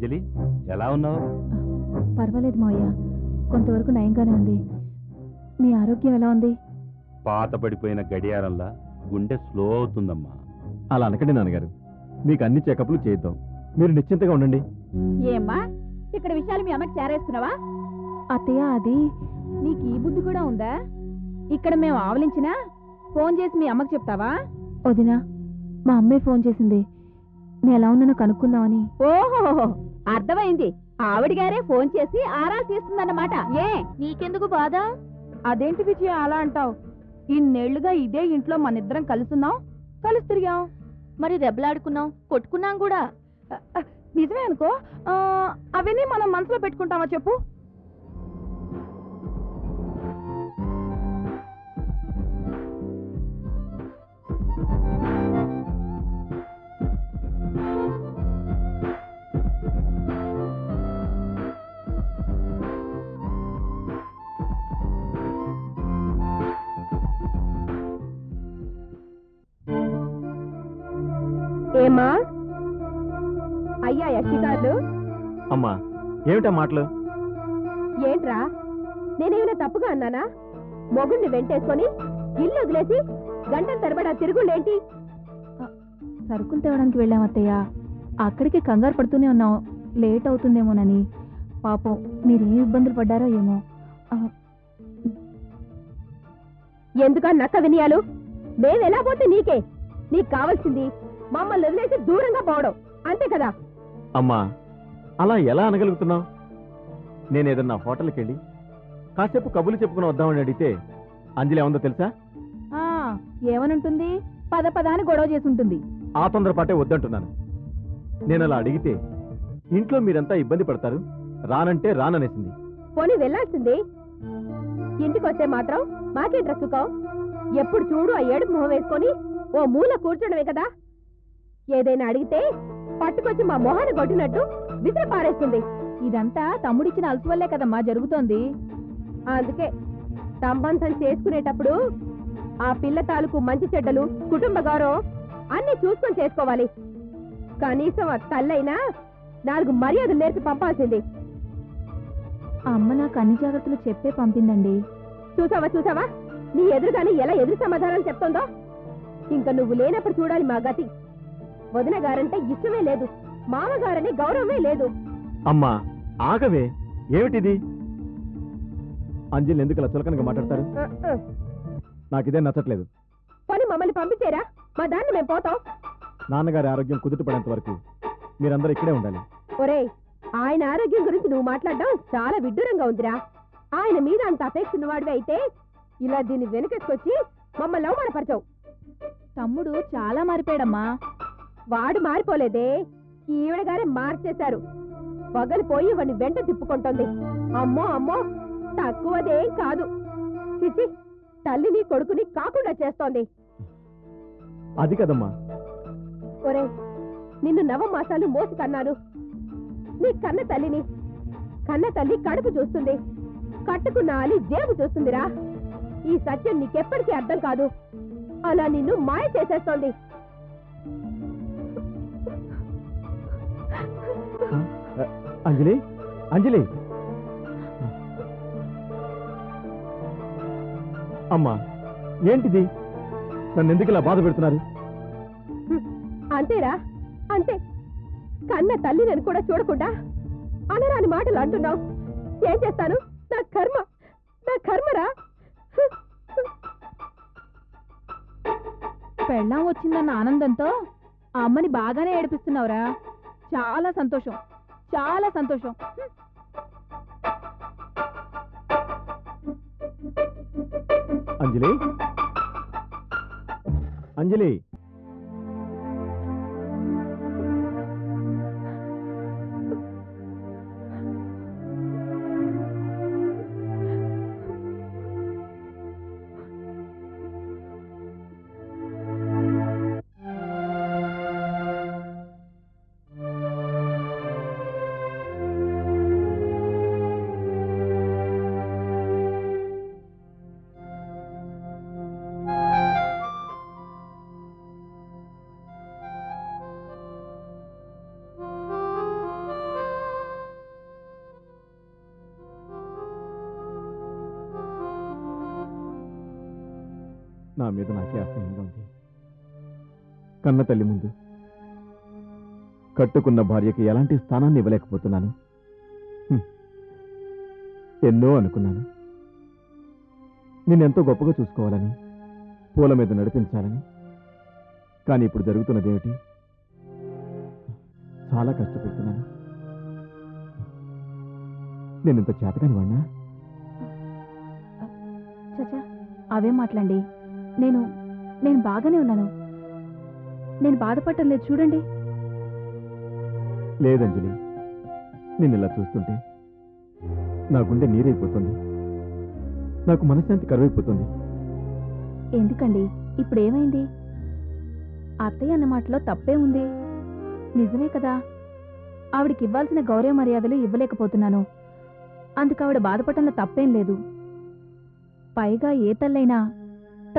అంజలి ఎలా ఉన్నావు? పర్వాలేదు మావయ్య. కొంతవరకు నయంగానే ఉంది. మీ ఆరోగ్యం ఎలా ఉంది? పాత పడిపోయిన గడియారంలా గుండె స్లో అవుతుందమ్మా. అలా అనకండి నాన్నగారు. మీకు అన్ని చెకప్లు చేద్దాం మీరు నిశ్చింతగా ఉండండి. ఏమ్మా? ఇక్కడ విషయాలు మీ అమ్మకి చేరేస్తున్నావా? అత్తయ్య అది నీకు ఈ బుద్ధి కూడా ఉందా? ఇక్కడ మేము ఆవలించినా ఫోన్ చేసి మీ అమ్మకి చెప్తావా? వదినా మా అమ్మే ఫోన్ చేసింది. నేను ఎలా ఉన్నానో కనుక్కుందామని. ఓహో! అర్థమైంది. ఆవిడ గారే ఫోన్ చేసి ఆరాలు తీస్తుందన్నమాట. ఏ? నీకెందుకు బాధ? అదేంటి విజయ అలా అంటావు? ఇన్నేళ్ళుగా ఇదే ఇంట్లో మనిద్దరం కలుసున్నాం కలిసి తిరిగాం. మరి దెబ్బలాడుకున్నాం కొట్టుకున్నాం కూడా. నిజమే అనుకో. అవన్నీ మనం మనసులో పెట్టుకుంటామా చెప్పు? ఏమా? అయ్యా యక్షికారులు అమ్మా ఏమిటా మాటలు? ఏంట్రా? నేనేమైనా తప్పుగా అన్నానా? మొగుణ్ణి వెంటేసుకొని ఇల్లు వదిలేసి గంటల తరబడా తిరుగుళ్ళేంటి? సరుకులు తేవడానికి వెళ్ళాం అత్తయ్య. అక్కడికి కంగారు పడుతూనే ఉన్నాం. లేట్ అవుతుందేమోనని. పాపం మీరేం ఇబ్బందులు పడ్డారో ఏమో. ఆ, ఎందుక నక్క వినియాలు? మేమెలా పోతే నీకే? నీకు కావాల్సింది మమ్మల్ని వదిలేసి దూరంగా పోవడం. అంతే కదా? అమ్మా అలా ఎలా అనగలుగుతున్నావు? నేను ఏదన్నా హోటల్కి వెళ్ళి కాసేపు కబుర్లు చెప్పుకుని వద్దామని అడిగితే అంజలి ఏముందో తెలుసా? ఆ ఏమనుంటుంది? పద పదాని గొడవ చేసి ఉంటుంది ఆ తొందరపాటే వద్దంటున్నాను. నేను అలా అడిగితే ఇంట్లో మీరంతా ఇబ్బంది పడతారు రానంటే రాననేసింది. పోనీ వెళ్ళాల్సింది. ఇంటికి వస్తే మాత్రం మాకేంట్రా సుఖం? ఎప్పుడు చూడు ఆ ఏడుపు మొహం వేసుకొని ఓ మూల కూర్చోడమే కదా? ఏదైనా అడిగితే పట్టుకొచ్చి మా మొహాన్ని కొట్టినట్టు విసిరి పారేస్తుంది. ఇదంతా తమ్ముడిచ్చిన అలసి వల్లే కదమ్మా జరుగుతోంది. అందుకే సంబంధం చేసుకునేటప్పుడు ఆ పిల్ల తాలూకు మంచి చెడ్డలు కుటుంబ గౌరవం అన్ని చూసుకొని చేసుకోవాలి. కనీసం ఆ తల్లైనా నాలుగు మర్యాదలు నేర్పి పంపాల్సింది. అమ్మ నాకు అన్ని జాగ్రత్తలు చెప్పే పంపిందండి. చూసావా చూసావా? నీ ఎదురుగాని ఎలా ఎదురు సమాధానాలు చెప్తోందో? ఇంకా నువ్వు లేనప్పుడు చూడాలి మా గతి. వదిన గారంటే ఇష్టమే లేదు. మామగారని గౌరవమే లేదు. అమ్మా ఆగవే. ఏమిటిది? అంజలి ఎందుకు చులకనగా మాట్లాడతారు. నాకు ఇదే నచ్చట్లేదు. పోనీ మమ్మల్ని పంపించేరా? మా దాన్ని మేము పోతాం. నాన్నగారి ఆరోగ్యం కుదుటపడేంత వరకు మీరందరూ ఇక్కడే ఉండాలి. ఒరేయ్ ఆయన ఆరోగ్యం గురించి నువ్వు మాట్లాడడం చాలా విడ్డూరంగా ఉందిరా. ఆయన మీద అంత అపేక్ష ఉన్నవాడివి అయితే ఇలా దీన్ని వెనకేసుకొచ్చి మమ్మల్ని అవమానపరచవు. తమ్ముడు చాలా మారిపోయాడమ్మా. వాడు మారిపోలేదే. ఈవిడ గారే మార్చేశారు. పగలిపోయి వాడిని వెంట తిప్పుకుంటోంది. అమ్మో అమ్మో తక్కువదేం కాదు. చిచి తల్లిని కొడుకుని కాకుండా చేస్తోంది. అది కదమ్మా. ఒరే నిన్ను నవమాసాలు మోసి కన్నాను నీ కన్న తల్లిని కన్న తల్లి కడుపు చూస్తుంది. కట్టుకున్న ఆలి జేబు చూస్తుందిరా. ఈ సత్యం నీకెప్పటికీ అర్థం కాదు. అలా నిన్ను మాయ చేసేస్తోంది. అంజలి? అంజలి? అమ్మా ఏంటిది? నన్ను ఎందుకు ఇలా బాధ పెడుతున్నారు? అంతేరా అంతే. కన్న తల్లిని కూడా చూడకుండా అనరాని మాటలు అంటున్నావు. ఏం చేస్తాను? నా కర్మ నా కర్మరా? పెళ్ళాం వచ్చిందన్న ఆనందంతో ఆ అమ్మని బాగానే ఏడిపిస్తున్నావురా. చాలా సంతోషం. చాలా సంతోషం. అంజలి? అంజలి? నా మీద నాకే అసహ్యంగా ఉంది. కన్న తల్లి ముందు కట్టుకున్న భార్యకి ఎలాంటి స్థానాన్ని ఇవ్వలేకపోతున్నాను. ఎన్నో అనుకున్నాను. నిన్నెంతో గొప్పగా చూసుకోవాలని పూల మీద నడిపించాలని. కానీ ఇప్పుడు జరుగుతున్నదేమిటి? చాలా కష్టపడుతున్నాను. నేను ఇంత చేతకాని వాడినా చచా అవే మాట్లాడండి నేను నేను బాగానే ఉన్నాను. నేను బాధపడటం లేదు చూడండి. లేదంజలి నేను ఇలా చూస్తుంటే నా గుండె నీరైపోతుంది. నాకు మనశ్శాంతి కరువైపోతుంది. ఎందుకండి? ఇప్పుడు ఏమైంది అత్తయ్య అన్న మాటలో తప్పే ఉంది. నిజమే కదా? ఆవిడకి ఇవ్వాల్సిన గౌరవ మర్యాదలు ఇవ్వలేకపోతున్నాను. అందుకు ఆవిడ బాధపడటంలో తప్పేం లేదు. పైగా ఏ తల్లైనా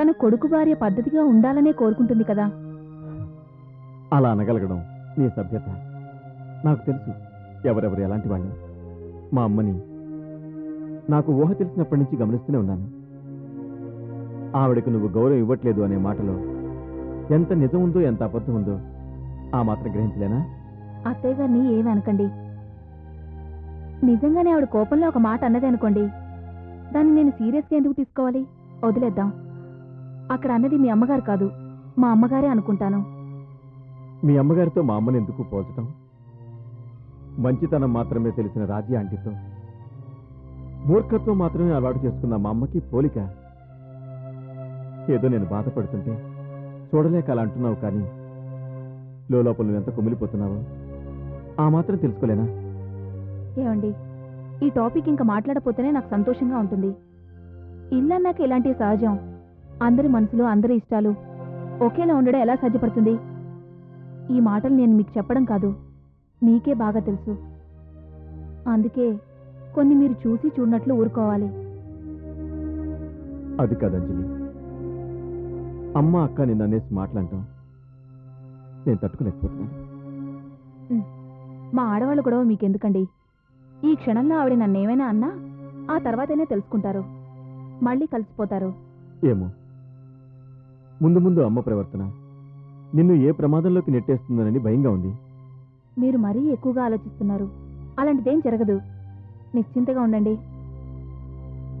తన కొడుకు భార్య పద్ధతిగా ఉండాలనే కోరుకుంటుంది కదా. అలా అనగలగడం నీ సభ్యత. నాకు తెలుసు ఎవరెవరు ఎలాంటి వాళ్ళు. మా అమ్మని నాకు ఊహ తెలిసినప్పటి నుంచి గమనిస్తూనే ఉన్నాను. ఆవిడకు నువ్వు గౌరవం ఇవ్వట్లేదు అనే మాటలో ఎంత నిజం ఉందో ఎంత అబద్ధం ఉందో ఆ మాత్రం గ్రహించలేనా? అత్తయ్య గారిని ఏమి అనకండి. నిజంగానే ఆవిడ కోపంలో ఒక మాట అన్నది అనుకోండి. దాన్ని నేను సీరియస్గా ఎందుకు తీసుకోవాలి? వదిలేద్దాం. అక్కడ అన్నది మీ అమ్మగారు కాదు మా అమ్మగారే అనుకుంటాను. మీ అమ్మగారితో మా అమ్మని ఎందుకు పోల్చటం? మంచితనం మాత్రమే తెలిసిన రాజీ ఆంటీతో మూర్ఖత్వం మాత్రమే అలవాటు చేసుకున్న మా అమ్మకి పోలిక. ఏదో నేను బాధపడుతుంటే చూడలేక అలా అంటున్నావు కానీ లోపల నువ్వు ఎంత కుమిలిపోతున్నావో ఆ మాత్రం తెలుసుకోలేనా? ఏమండి ఈ టాపిక్ ఇంకా మాట్లాడపోతేనే నాకు సంతోషంగా ఉంటుంది. ఇల్లన్నాక ఇలాంటివి సహజం. అందరి మనసులు అందరి ఇష్టాలు ఒకేలా ఉండడం ఎలా సాధ్యపడుతుంది? ఈ మాటలు నేను మీకు చెప్పడం కాదు మీకే బాగా తెలుసు. అందుకే కొన్ని మీరు చూసి చూడనట్లు ఊరుకోవాలి. అది కాదు అంజలి. అమ్మ అక్క నిన్ను అనేసి మాట్లాడటం నేను తట్టుకోలేకపోతున్నాను. మా ఆడవాళ్ళు గొడవ మీకెందుకండి? ఈ క్షణంలో ఆవిడ నన్నేమైనా అన్నా ఆ తర్వాతనే తెలుసుకుంటారు. మళ్ళీ కలిసిపోతారు. ఏమో. ముందు ముందు అమ్మ ప్రవర్తన. నిన్ను ఏ ప్రమాదంలోకి నెట్టేస్తుందోనని భయంగా ఉంది. మీరు మరీ ఎక్కువగా ఆలోచిస్తున్నారు. అలాంటిదేం జరగదు. నిశ్చింతగా ఉండండి.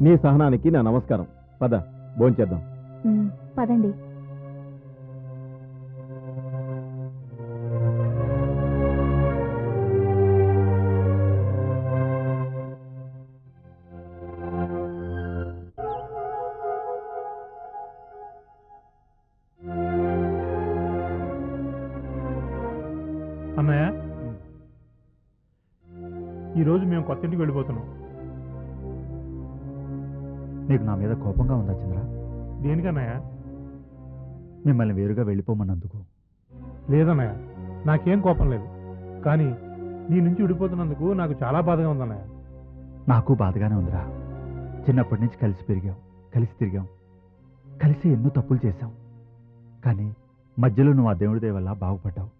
నీ సహనానికి నా నమస్కారం. పద భోంచేద్దాం. పదండి. ఇంటికి వెళ్ళిపోతున్నాం నీకు నా మీద కోపంగా ఉందా చంద్ర? దేనికన్నయ్య? మిమ్మల్ని వేరుగా వెళ్ళిపోమన్నందుకు. లేదన్నయ్య నాకేం కోపం లేదు. కానీ నీ నుంచి విడిపోతున్నందుకు నాకు చాలా బాధగా ఉందన్నయ్య. నాకు బాధగానే ఉందిరా. చిన్నప్పటి నుంచి కలిసి పెరిగాం కలిసి తిరిగాం కలిసి ఎన్నో తప్పులు చేశాం. కానీ మధ్యలో నువ్వు ఆ దేవుడి వల్ల బాగుపడ్డావు.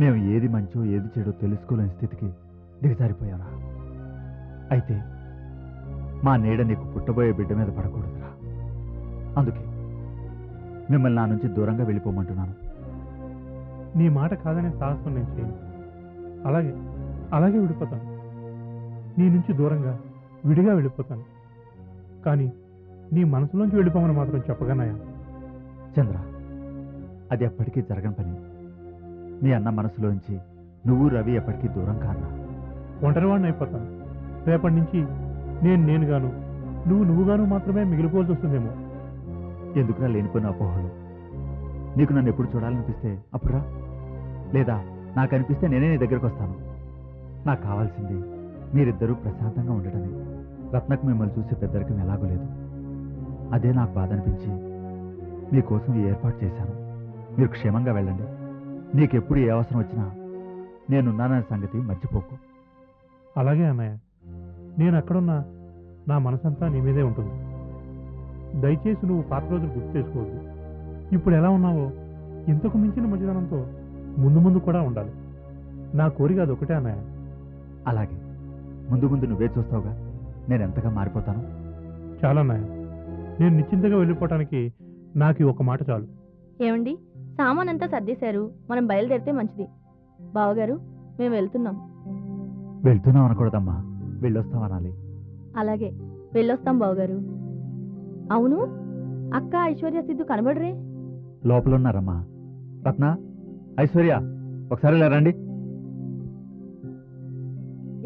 మేము ఏది మంచో ఏది చెడో తెలుసుకోలేని స్థితికి దిగజారిపోయారా అయితే మా నీడ నీకు పుట్టబోయే బిడ్డ మీద పడకూడదురా. అందుకే మిమ్మల్ని నా నుంచి దూరంగా వెళ్ళిపోమంటున్నాను. నీ మాట కాదనే సాహసం నేను చేయను. అలాగే అలాగే విడిపోతాను. నీ నుంచి దూరంగా విడిగా వెళ్ళిపోతాను. కానీ నీ మనసులోంచి వెళ్ళిపోమని మాత్రం చెప్పగనయ్య. చంద్ర అది ఎప్పటికీ జరగని పని. మీ అన్న మనసులోంచి నువ్వు రవి ఎప్పటికీ దూరం కానా ఒంటరివాడిని అయిపోతాను రేపటి నుంచి నేను నేనుగాను నువ్వు నువ్వుగాను మాత్రమే మిగిలిపోవాల్సి వస్తుందేమో ఎందుకురా లేనిపోయిన అపోహలు? నీకు నన్ను ఎప్పుడు చూడాలనిపిస్తే అప్పుడు లేదా నాకు అనిపిస్తే నేనే నీ దగ్గరకు వస్తాను నాకు కావాల్సింది మీరిద్దరూ ప్రశాంతంగా ఉండటమే. రత్నకు మిమ్మల్ని చూసే పెద్దరికం ఎలాగో లేదు. అదే నాకు బాధ అనిపించి మీకోసం ఈ ఏర్పాటు చేశాను. మీరు క్షేమంగా వెళ్ళండి. నీకెప్పుడు ఏ అవసరం వచ్చినా నేనున్నాననే సంగతి మర్చిపోకు. అలాగే అన్నయ్య. నేను అక్కడున్నా నా మనసంతా నీ మీదే ఉంటుంది. దయచేసి నువ్వు పాత రోజులు గుర్తు చేసుకోవద్దు. ఇప్పుడు ఎలా ఉన్నావో ఇంతకు మించిన మంచిదనంతో ముందు ముందు కూడా ఉండాలి. నా కోరిక అది ఒకటే అన్నయ్య. అలాగే. ముందు ముందు నువ్వే చూస్తావుగా. నేను ఎంతగా మారిపోతాను? చాలా అన్నయ్య. నేను నిశ్చింతగా వెళ్ళిపోవటానికి నాకు ఒక మాట చాలు. ఏమండి? సామాన్ అంతా సర్దేశారు. మనం బయలుదేరితే మంచిది. బావగారు మేము వెళ్తున్నాం. వెళ్తున్నాం అనకూడదమ్మా. వెళ్ళొస్తాం అనాలి. అలాగే. వెళ్ళొస్తాం బావగారు. అవును? అక్క ఐశ్వర్య సిద్ధు కనబడరే? లోపల ఉన్నారమ్మా రత్న ఐశ్వర్య ఒకసారి రండి.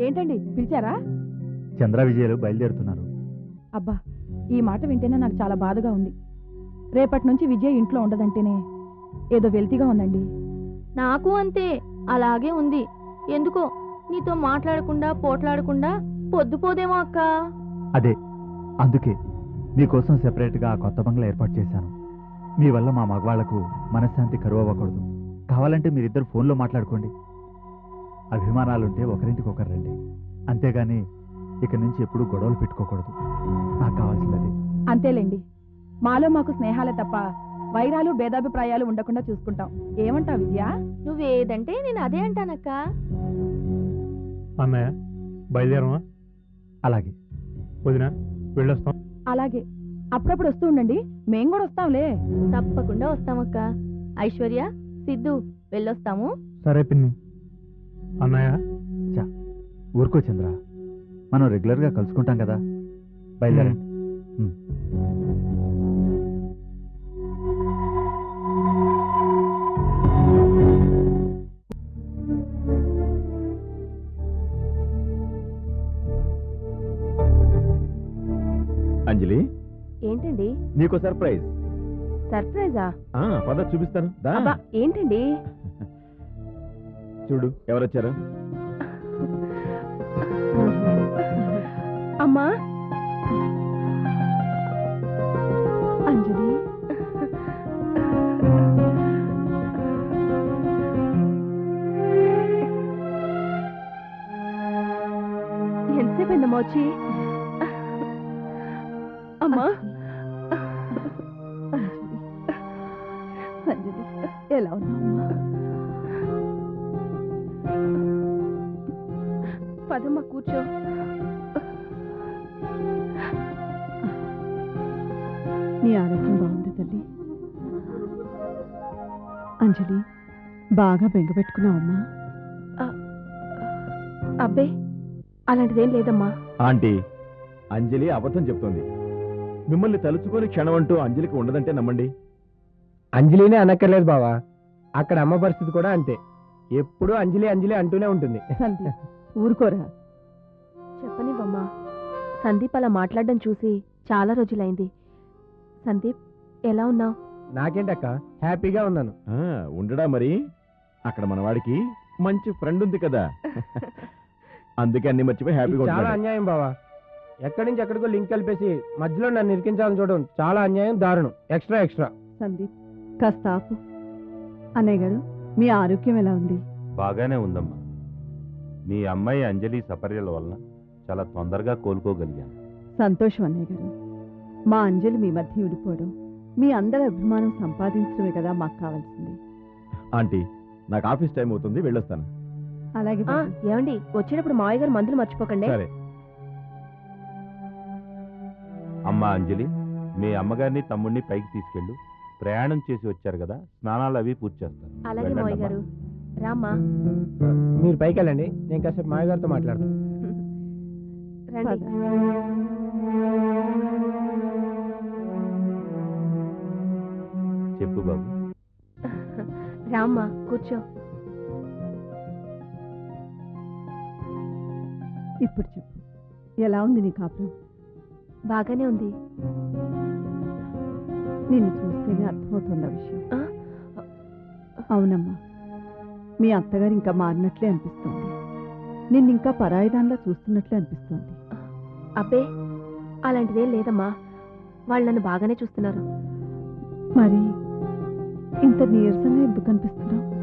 ఏంటండి? పిలిచారా? చంద్ర విజయలు బయలుదేరుతున్నారు. అబ్బా ఈ మాట వింటేనే నాకు చాలా బాధగా ఉంది. రేపటి నుంచి విజయ్ ఇంట్లో ఉండదంటేనే ఏదో వెల్తిగా ఉందండి. నాకు అంతే. అలాగే ఉంది. ఎందుకో నీతో మాట్లాడకుండా పోట్లాడకుండా పొద్దుపోదేమో అక్క. అదే అందుకే మీకోసం సెపరేట్గా ఆ కొత్త బంగ్లా ఏర్పాటు చేశాను. మీ వల్ల మా మగవాళ్ళకు మనశ్శాంతి కరువు అవ్వకూడదు. కావాలంటే మీరిద్దరు ఫోన్లో మాట్లాడుకోండి. అభిమానాలుంటే ఒకరింటికి ఒకరు రండి. అంతేగాని ఇక నుంచి ఎప్పుడూ గొడవలు పెట్టుకోకూడదు. నాకు కావాల్సింది అంతేలేండి. మాలో మాకు స్నేహాలే తప్ప వైరాలు భేదాభిప్రాయాలు ఉండకుండా చూసుకుంటాం. ఏమంటావు విజయ? నువ్వేదంటే నేను అదే అంటానక్క. అన్నయ్య బయలుదేరమా? అలాగే. వదిన వెళ్ళొస్తాం. అలాగే. అప్పుడప్పుడు వస్తూ ఉండండి. మేం కూడా వస్తాంలే. తప్పకుండా వస్తామక్క. ఐశ్వర్య సిద్ధు వెళ్ళొస్తాము. సరే పిన్ని. అన్నయ్య? ఊరుకో చంద్ర. మనం రెగ్యులర్గా కలుసుకుంటాం కదా. బయలుదేరండి. నీకు సర్ప్రైజ్. సర్ప్రైజా? ఆ, పద చూపిస్తాను. ఏంటండి? చూడు ఎవరొచ్చారు? అమ్మా నీ ఆరోగ్యం బాగుంది తల్లి. అంజలి బాగా బెంగ పెట్టుకున్నావమ్మా అబ్బే అలాంటిదేం లేదమ్మా. ఆంటీ అంజలి అబద్ధం చెప్తోంది. మిమ్మల్ని తలుచుకొని క్షణం అంటూ అంజలికి ఉండదంటే నమ్మండి. అంజలినే అనక్కర్లేదు బావా. అక్కడ అమ్మ పరిస్థితి కూడా అంతే. ఎప్పుడు అంజలి అంజలి అంటూనే ఉంటుంది. సందీప్ ఊరుకోరా. చెప్పనివ్వమ్మా. సందీప్ అలా మాట్లాడడం చూసి చాలా రోజులైంది. సందీప్ ఎలా ఉన్నావు? నాకేంటక్క హ్యాపీగా ఉన్నాను. ఆ, ఉండడా మరి? అక్కడ మన వాడికి మంచి ఫ్రెండ్ ఉంది కదా. అందుకే అన్ని మర్చిపోయి హ్యాపీగా చాలా అన్యాయం బావా. ఎక్కడి నుంచి ఎక్కడికో లింక్ కలిపేసి మధ్యలో నన్ను ఇరికించాలని చూడడం చాలా అన్యాయం దారుణం. Extra extra. సందీప్ కాస్త ఆపు. అన్నయ్య గారు మీ ఆరోగ్యం ఎలా ఉంది? బాగానే ఉందమ్మా. మీ అమ్మాయి అంజలి సపర్యల వలన చాలా తొందరగా కోలుకోగలిగాను. సంతోషం అన్నయ్య గారు. మా అంజలి మీ మధ్య విడిపోవడం మీ అందరి అభిమానం సంపాదించడమే కదా మాకు కావాల్సింది. ఆంటీ నాకు ఆఫీస్ టైం అవుతుంది వెళ్ళొస్తాను. అలాగే ఆ, బాబు. ఏమండి వచ్చేటప్పుడు మావయ్య గారు మందులు మర్చిపోకండి. సరే. అమ్మా అంజలి మీ అమ్మగారిని తమ్ముడిని పైకి తీసుకెళ్ళు. ప్రయాణం చేసి వచ్చారు కదా స్నానాలు అవి పూర్తి చేస్తారు అలాగే వెళ్ళండి మావయ్య అమ్మా. గారు. రామ్మా. మీరు పైకి వెళ్ళండి నేను కాసేపు మాయ గారితో మాట్లాడతాను. రండి. పద. చెప్పు బాబు. రామ్మా కూర్చో. ఇప్పుడు చెప్పు. ఎలా ఉంది నీ కాపురం? బాగానే ఉంది. నిన్ను చూస్తేనే అర్థమవుతుంది ఆ విషయం. ఆ? అవునమ్మా. మీ అత్తగారు ఇంకా మారినట్లే అనిపిస్తోంది. నిన్ను ఇంకా పరాయిదానిలా చూస్తున్నట్లే అనిపిస్తోంది. అబ్బే అలాంటిదేం లేదమ్మా. వాళ్ళు నన్ను బాగానే చూస్తున్నారు. మరి? ఇంత నీరసంగా ఎందుకు కనిపిస్తున్నావు